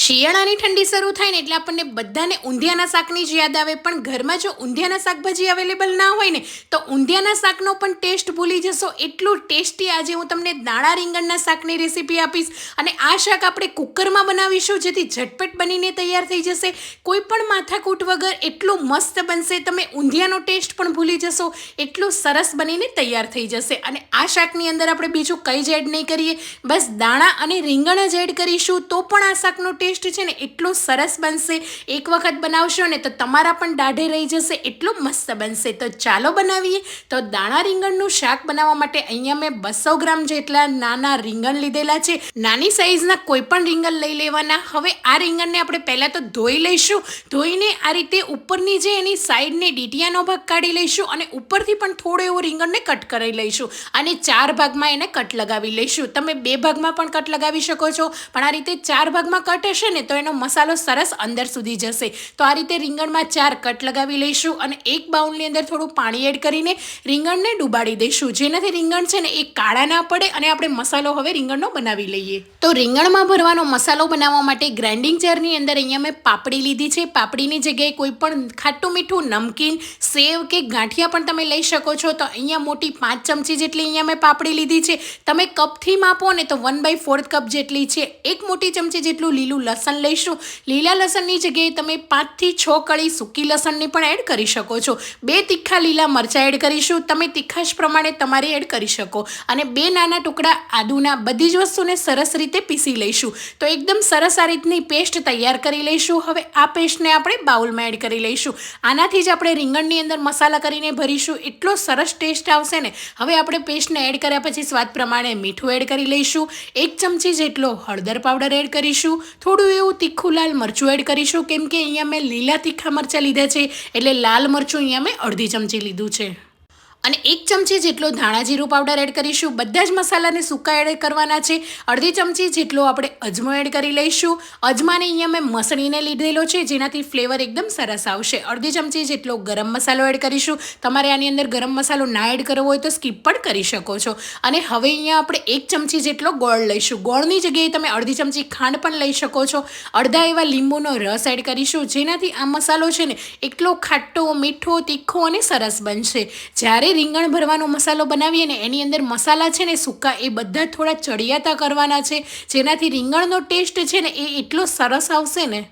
શિયાળાની ઠંડી શરૂ થાય ને એટલે આપણને બધાને ઊંધિયાના શાકની જ યાદ આવે. પણ ઘરમાં જો ઊંધિયાના શાકભાજી અવેલેબલ ના હોય ને, તો ઊંધિયાના શાકનો પણ ટેસ્ટ ભૂલી જશો. એટલું ટેસ્ટી આજે હું તમને દાણા રીંગણના શાકની રેસીપી આપીશ. અને આ શાક આપણે કુકરમાં બનાવીશું, જેથી ઝટપટ બનીને તૈયાર થઈ જશે. કોઈ પણ માથાકૂટ વગર એટલું મસ્ત બનશે, તમે ઊંધિયાનો ટેસ્ટ પણ ભૂલી જશો. એટલું સરસ બનીને તૈયાર થઈ જશે. અને આ શાકની અંદર આપણે બીજું કંઈ જ એડ નહીં કરીએ. બસ દાણા અને રીંગણ જ એડ કરીશું, તો પણ આ શાકનો ટેસ્ટ છે ને એટલો સરસ બનશે. એક વખત બનાવશો ને તો તમારા પણ દાઢે રહી જશે, એટલું મસ્ત બનશે. તો ચાલો બનાવીએ. તો દાણા રીંગણનું શાક બનાવવા માટે અહીંયા મેં બસો ગ્રામ જેટલા નાના રીંગણ લીધેલા છે. નાની સાઇઝના કોઈ પણ રીંગણ લઈ લેવાના. હવે આ રીંગણને આપણે પહેલાં તો ધોઈ લઈશું. ધોઈને આ રીતે ઉપરની જે એની સાઈડની ડીટીયાનો ભાગ કાઢી લઈશું અને ઉપરથી પણ થોડો એવો રીંગણને કટ કરી લઈશું. અને ચાર ભાગમાં એને કટ લગાવી લઈશું. તમે બે ભાગમાં પણ કટ લગાવી શકો છો. પણ આ રીતે ચાર ભાગમાં કટ હશે ને, તો એનો મસાલો સરસ અંદર સુધી જશે. તો આ રીતે રીંગણમાં ચાર કટ લગાવી લઈશું અને એક બાઉલની અંદર થોડું પાણી એડ કરીને રીંગણને ડુબાડી દઈશું. જેનાથી રીંગણ છે ને, એ કાળા ના પડે અને આપણે મસાલો હવે રીંગણનો બનાવી લઈએ. તો રીંગણમાં ભરવાનો મસાલો બનાવવા માટે ગ્રાઇન્ડિંગ જારની અંદર અહીંયા મેં પાપડી લીધી છે. પાપડીની જગ્યાએ કોઈ પણ ખાટું મીઠું, નમકીન, સેવ કે ગાંઠિયા પણ તમે લઈ શકો છો. તો અહીંયા મોટી પાંચ ચમચી જેટલી અહીંયા મેં પાપડી લીધી છે. તમે કપથી માપો ને, તો વન બાય ફોર્થ કપ જેટલી છે. એક મોટી ચમચી જેટલું લીલું લસણ લઈશું. લીલા લસણની જગ્યાએ તમે પાંચથી છ કળી સૂકી લસણની પણ એડ કરી શકો છો. બે તીખા લીલા મરચાં એડ કરીશું. તમે તીખાશ પ્રમાણે તમારે એડ કરી શકો. અને બે નાના ટુકડા આદુના બધી જ વસ્તુને સરસ રીતે પીસી લઈશું. તો એકદમ સરસ આ રીતની પેસ્ટ તૈયાર કરી લઈશું. હવે આ પેસ્ટને આપણે બાઉલમાં એડ કરી લઈશું. આનાથી જ આપણે રીંગણની અંદર મસાલા કરીને ભરીશું. એટલો સરસ ટેસ્ટ આવશે ને. હવે આપણે પેસ્ટને એડ કર્યા પછી સ્વાદ પ્રમાણે મીઠું એડ કરી લઈશું. એક ચમચી જેટલો હળદર પાવડર એડ કરીશું. થોડું એવું તીખું લાલ મરચું એડ કરીશું. કેમ કે અહીંયા મેં લીલા તીખા મરચાં લીધા છે, એટલે લાલ મરચું અહીંયા મેં અડધી ચમચી લીધું છે. અને એક ચમચી જેટલો ધાણા જીરું પાવડર એડ કરીશું. બધા જ મસાલાને સૂકા એડ કરવાના છે. અડધી ચમચી જેટલો આપણે અજમો એડ કરી લઈશું. અજમાને અહીંયા મેં મસળીને લીધેલો છે, જેનાથી ફ્લેવર એકદમ સરસ આવશે. અડધી ચમચી જેટલો ગરમ મસાલો એડ કરીશું. તમારે આની અંદર ગરમ મસાલો ના એડ કરવો હોય તો સ્કીપ પણ કરી શકો છો. અને હવે અહીંયા આપણે એક ચમચી જેટલો ગોળ લઈશું. ગોળની જગ્યાએ તમે અડધી ચમચી ખાંડ પણ લઈ શકો છો. અડધા એવા લીંબુનો રસ એડ કરીશું. જેનાથી આ મસાલો છે ને, એટલો ખાટો, મીઠો, તીખો અને સરસ બનશે. જ્યારે રીંગણ ભરવાનો મસાલો બનાવીએ ને એની અંદર મસાલા છે ને સૂકા, એ બધા થોડા ચડિયાતા કરવાના છે. જેનાથી રીંગણનો ટેસ્ટ છે ને એ એટલો સરસ આવશે ને.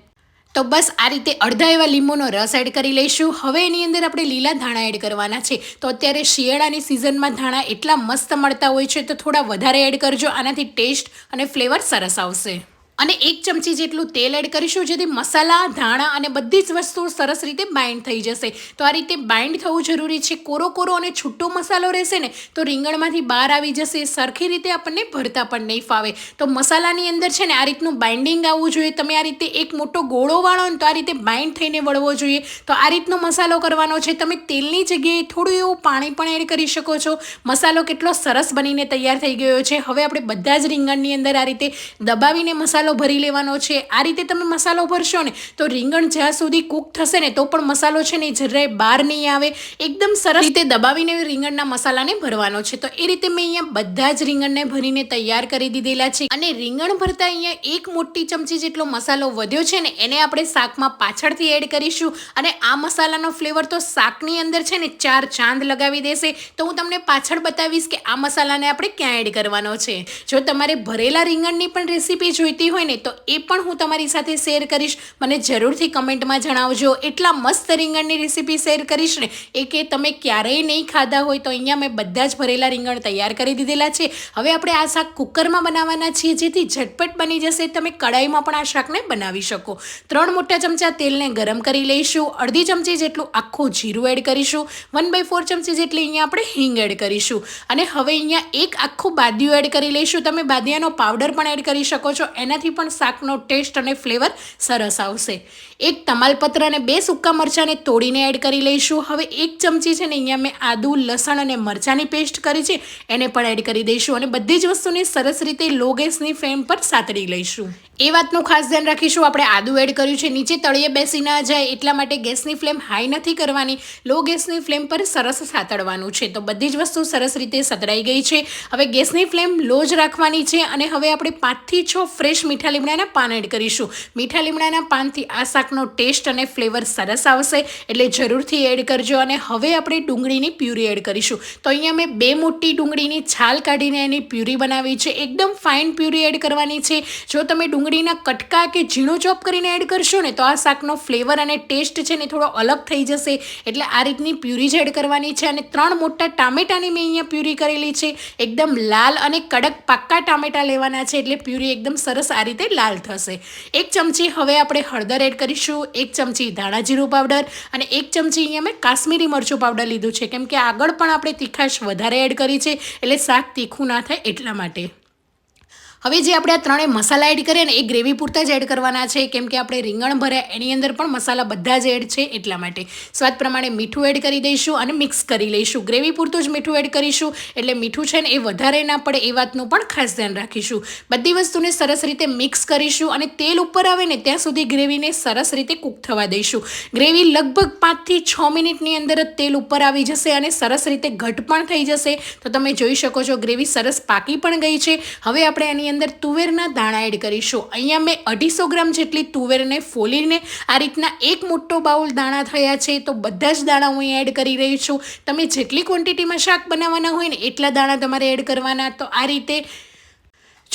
તો બસ આ રીતે અડધા એવા લીંબુનો રસ એડ કરી લઈશું. હવે એની અંદર આપણે લીલા ધાણા એડ કરવાના છે. તો અત્યારે શિયાળાની સિઝનમાં ધાણા એટલા મસ્ત મળતા હોય છે, તો થોડા વધારે એડ કરજો. આનાથી ટેસ્ટ અને ફ્લેવર સરસ આવશે. અને એક ચમચી જેટલું તેલ એડ કરીશું, જેથી મસાલા, ધાણા અને બધી જ વસ્તુઓ સરસ રીતે બાઇન્ડ થઈ જશે. તો આ રીતે બાઇન્ડ થવું જરૂરી છે. કોરો કોરો અને છૂટો મસાલો રહેશે ને, તો રીંગણમાંથી બહાર આવી જશે. સરખી રીતે આપણને ભરતા પણ નહીં ફાવે. તો મસાલાની અંદર છે ને, આ રીતનું બાઇન્ડિંગ આવવું જોઈએ. તમે આ રીતે એક મોટો ગોળો વાળો ને, તો આ રીતે બાઇન્ડ થઈને વળવો જોઈએ. તો આ રીતનો મસાલો કરવાનો છે. તમે તેલની જગ્યાએ થોડું એવું પાણી પણ એડ કરી શકો છો. મસાલો કેટલો સરસ બનીને તૈયાર થઈ ગયો છે. હવે આપણે બધા જ રીંગણની અંદર આ રીતે દબાવીને મસાલો ભરી લેવાનો છે. આ રીતે તમે મસાલો ભરશો ને, તો રીંગણ જ્યાં સુધી કૂક થશે ને, તો પણ મસાલો છે ને જરાય બહાર નહીં આવે. એકદમ સરસ રીતે દબાવીને રીંગણના મસાલાને ભરવાનો છે. તો એ રીતે મેં અહીંયા બધા જ રીંગણને ભરીને તૈયાર કરી દીધેલા છે. અને રીંગણ ભરતા અહીંયા એક મોટી ચમચી જેટલો મસાલો વધ્યો છે ને, એને આપણે શાકમાં પાછળથી એડ કરીશું. અને આ મસાલાનો ફ્લેવર તો શાકની અંદર છે ને, ચાર ચાંદ લગાવી દેશે. તો હું તમને પાછળ બતાવીશ કે આ મસાલાને આપણે ક્યાં એડ કરવાનો છે. જો તમારે ભરેલા રીંગણની પણ રેસીપી જોઈતી હોય ને, તો એ પણ હું તમારી સાથે શેર કરીશ. મને જરૂરથી કમેન્ટમાં જણાવજો. એટલા મસ્ત રીંગણની રેસીપી શેર કરીશ ને, એ કે તમે ક્યારેય નહીં ખાધા હોય, તો અહીંયા મેં બધા જ ભરેલા રીંગણ તૈયાર કરી દીધેલા છે. હવે આપણે આ શાક કુકરમાં બનાવવાના છીએ, જેથી ઝટપટ બની જશે. તમે કડાઈમાં પણ આ શાકને બનાવી શકો. ત્રણ મોટા ચમચા તેલને ગરમ કરી લઈશું. અડધી ચમચી જેટલું આખું જીરું એડ કરીશું. વન બાય ફોર ચમચી જેટલી અહીંયા આપણે હિંગ એડ કરીશું. અને હવે અહીંયા એક આખું બાદિયું એડ કરી લઈશું. તમે બાદિયાનો પાવડર પણ એડ કરી શકો છો. એનાથી પણ શાકનો ટેસ્ટ અને ફ્લેવર સરસ આવશે. એક તમાલપત્ર અને બે સૂકા મરચાંને તોડીને એડ કરી લઈશું. હવે એક ચમચી છે ને અહીંયા મેં આદુ, લસણ અને મરચાંની પેસ્ટ કરી છે. એને પણ એડ કરી દઈશું અને બધી જ વસ્તુને સરસ રીતે લો ગેસની ફ્લેમ પર સાતડી લઈશું. એ વાતનું ખાસ ધ્યાન રાખીશું. આપણે આદુ એડ કર્યું છે. નીચે તળિયે બેસી ના જાય એટલા માટે ગેસની ફ્લેમ હાઈ નથી કરવાની. લો ગેસની ફ્લેમ પર સરસ સાતડવાનું છે. તો બધી જ વસ્તુ સરસ રીતે સતડાઈ ગઈ છે. હવે ગેસની ફ્લેમ લો જ રાખવાની છે અને હવે આપણે પાંચથી છ ફ્રેશ મીઠા લીમડાના પાન એડ કરીશું. મીઠા લીમડાના પાનથી આ શાકનો ટેસ્ટ અને ફ્લેવર સરસ આવશે. એટલે જરૂરથી એડ કરજો અને હવે આપણે ડુંગળીની પ્યુરી એડ કરીશું. તો અહીંયા મેં બે મોટી ડુંગળીની છાલ કાઢીને એની પ્યુરી બનાવી છે. એકદમ ફાઇન પ્યુરી એડ કરવાની છે. જો તમે ડુંગળી ડુંગળીના કટકા કે ઝીણો ચોપ કરીને એડ કરશો ને તો આ શાકનો ફ્લેવર અને ટેસ્ટ છે ને થોડો અલગ થઈ જશે. એટલે આ રીતની પ્યુરી જ એડ કરવાની છે અને ત્રણ મોટા ટામેટાની મેં અહીંયા પ્યુરી કરેલી છે. એકદમ લાલ અને કડક પાક્કા ટામેટા લેવાના છે એટલે પ્યુરી એકદમ સરસ આ રીતે લાલ થશે. એક ચમચી હવે આપણે હળદર એડ કરીશું, એક ચમચી ધાણા જીરું પાવડર અને એક ચમચી અહીંયા મેં કાશ્મીરી મરચું પાવડર લીધું છે. કેમ કે આગળ પણ આપણે તીખાશ વધારે એડ કરી છે એટલે શાક તીખું ના થાય એટલા માટે. હવે જે આપણે આ ત્રણેય મસાલા એડ કરીએ ને, એ ગ્રેવી પૂરતા જ એડ કરવાના છે. કેમ કે આપણે રીંગણ ભર્યા, એની અંદર પણ મસાલા બધા જ એડ છે એટલા માટે. સ્વાદ પ્રમાણે મીઠું એડ કરી દઈશું અને મિક્સ કરી લઈશું. ગ્રેવી પૂરતું જ મીઠું એડ કરીશું, એટલે મીઠું છે ને, એ વધારે ના પડે એ વાતનું પણ ખાસ ધ્યાન રાખીશું. બધી વસ્તુને સરસ રીતે મિક્સ કરીશું અને તેલ ઉપર આવે ને, ત્યાં સુધી ગ્રેવીને સરસ રીતે કૂક થવા દઈશું. ગ્રેવી લગભગ પાંચથી છ મિનિટની અંદર જ તેલ ઉપર આવી જશે અને સરસ રીતે ઘટ પણ થઈ જશે. તો તમે જોઈ શકો છો ગ્રેવી સરસ પાકી પણ ગઈ છે. હવે આપણે એની અંદર તુવેરના દાણા એડ કરીશું. અહીંયા મેં અઢીસો ગ્રામ જેટલી તુવેરને ફોલીને આ રીતના એક મોટો બાઉલ દાણા થયા છે, તો બધા જ દાણા હું એડ કરી રહી છું. તમે જેટલી ક્વોન્ટિટીમાં શાક બનાવવાના હોય ને એટલા દાણા તમારે એડ કરવાના. તો આ રીતે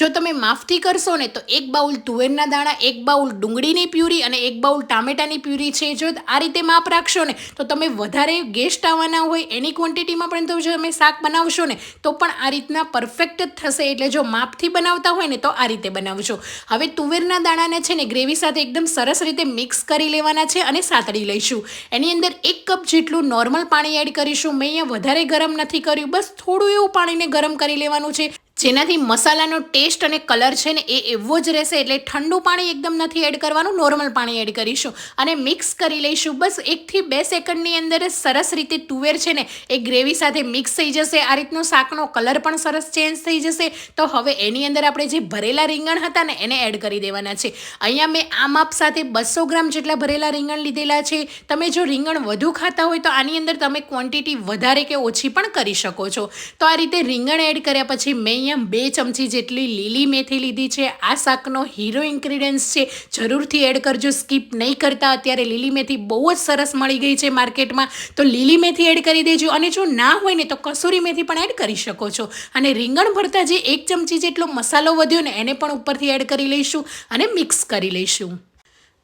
જો તમે માફથી કરશો ને, તો એક બાઉલ તુવેરના દાણા, એક બાઉલ ડુંગળીની પ્યુરી અને એક બાઉલ ટામેટાની પ્યુરી છે. જો આ રીતે માપ રાખશો ને, તો તમે વધારે ગેસ્ટ આવવાના હોય, એની ક્વોન્ટિટીમાં પણ જો તમે શાક બનાવશો ને, તો પણ આ રીતના પરફેક્ટ જ થશે. એટલે જો માપથી બનાવતા હોય ને, તો આ રીતે બનાવજો. હવે તુવેરના દાણાને છે ને, ગ્રેવી સાથે એકદમ સરસ રીતે મિક્સ કરી લેવાના છે અને સાતડી લઈશું. એની અંદર એક કપ જેટલું નોર્મલ પાણી એડ કરીશું. મેં અહીંયા વધારે ગરમ નથી કર્યું. બસ થોડું એવું પાણીને ગરમ કરી લેવાનું છે. જેનાથી મસાલાનો ટેસ્ટ અને કલર છે ને એ એવો જ રહેશે એટલે ઠંડુ પાણી એકદમ નથી એડ કરવાનું, નોર્મલ પાણી એડ કરીશું. અને મિક્સ કરી લઈશું. બસ એકથી બે સેકન્ડની અંદર સરસ રીતે તુવેર છે ને એ ગ્રેવી સાથે મિક્સ થઈ જશે. આ રીતનો શાકનો કલર પણ સરસ ચેન્જ થઈ જશે. તો હવે એની અંદર આપણે જે ભરેલા રીંગણ હતા ને એને એડ કરી દેવાના છે. અહીંયા મેં આ માપ સાથે બસો ગ્રામ જેટલા ભરેલા રીંગણ લીધેલા છે. તમે જો રીંગણ વધુ ખાતા હોય તો આની અંદર તમે ક્વોન્ટિટી વધારે કે ઓછી પણ કરી શકો છો. તો આ રીતે રીંગણ એડ કર્યા પછી મેં અહીંયા બે ચમચી જેટલી લીલી મેથી લીધી છે. આ શાકનો હીરો ઇન્ગ્રીડિયન્ટ્સ છે. જરૂરથી એડ કરજો. સ્કીપ નહીં કરતા. અત્યારે લીલી મેથી બહુ જ સરસ મળી ગઈ છે માર્કેટમાં. તો લીલી મેથી એડ કરી દેજો. અને જો ના હોય ને, તો કસૂરી મેથી પણ એડ કરી શકો છો. અને રીંગણ ભરતા જે એક ચમચી જેટલો મસાલો વધ્યો ને, એને પણ ઉપરથી એડ કરી લઈશું અને મિક્સ કરી લઈશું.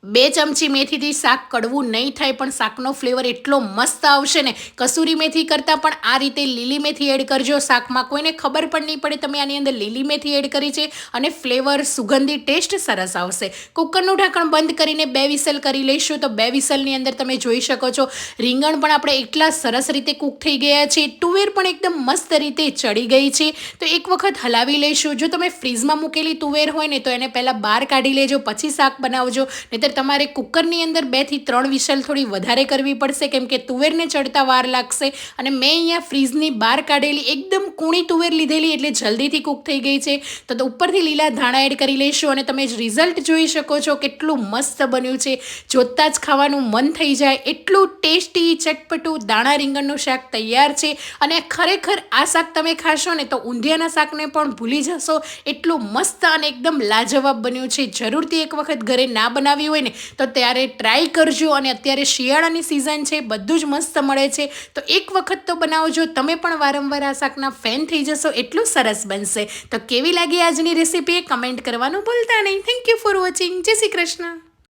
બે ચમચી મેથીથી શાક કડવું નહીં થાય, પણ શાકનો ફ્લેવર એટલો મસ્ત આવશે ને. કસૂરી મેથી કરતાં પણ આ રીતે લીલી મેથી એડ કરજો. શાકમાં કોઈને ખબર પણ નહીં પડે તમે આની અંદર લીલી મેથી એડ કરી છે અને ફ્લેવર, સુગંધી, ટેસ્ટ સરસ આવશે. કુકરનું ઢાંકણ બંધ કરીને બે વિસલ કરી લઈશું તો બે વિસલની અંદર તમે જોઈ શકો છો. રીંગણ પણ આપણે એટલા સરસ રીતે કૂક થઈ ગયા છે. તુવેર પણ એકદમ મસ્ત રીતે ચડી ગઈ છે. તો એક વખત હલાવી લઈશું. જો તમે ફ્રીઝમાં મૂકેલી તુવેર હોય ને તો એને પહેલાં બહાર કાઢી લેજો, પછી શાક બનાવજો. નહીંતર તમારે કુકરની અંદર બેથી ત્રણ વિસલ થોડી વધારે કરવી પડશે, કેમ કે તુવેરને ચડતા વાર લાગશે અને મેં અહીંયા ફ્રીઝની બહાર કાઢેલી, એકદમ કૂણી તુવેર લીધેલી એટલે જલ્દીથી કૂક થઈ ગઈ છે. તો ઉપરથી લીલા ધાણા એડ કરી લઈશું અને તમે રિઝલ્ટ જોઈ શકો છો કેટલું મસ્ત બન્યું છે. જોતાં જ ખાવાનું મન થઈ જાય એટલું ટેસ્ટી, ચટપટું દાણા રીંગણનું શાક તૈયાર છે. અને ખરેખર આ શાક તમે ખાશો ને તો ઊંધિયાના શાકને પણ ભૂલી જશો. એટલું મસ્ત અને એકદમ લાજવાબ બન્યું છે. જરૂરથી એક વખત ઘરે ના બનાવ્યું હોય ને, તો ત્યારે ટ્રાય કરજો અને અત્યારે શિયાળાની સિઝન છે, બધું જ મસ્ત મળે છે. તો એક વખત તો બનાવજો, તમે પણ વારંવાર આ શાકના ફેન થઈ જશો, એટલું સરસ બનશે. તો કેવી લાગી આજની રેસીપી કમેન્ટ કરવાનું ભૂલતા નહીં. થેન્ક યુ ફોર વોચિંગ જય શ્રી કૃષ્ણ.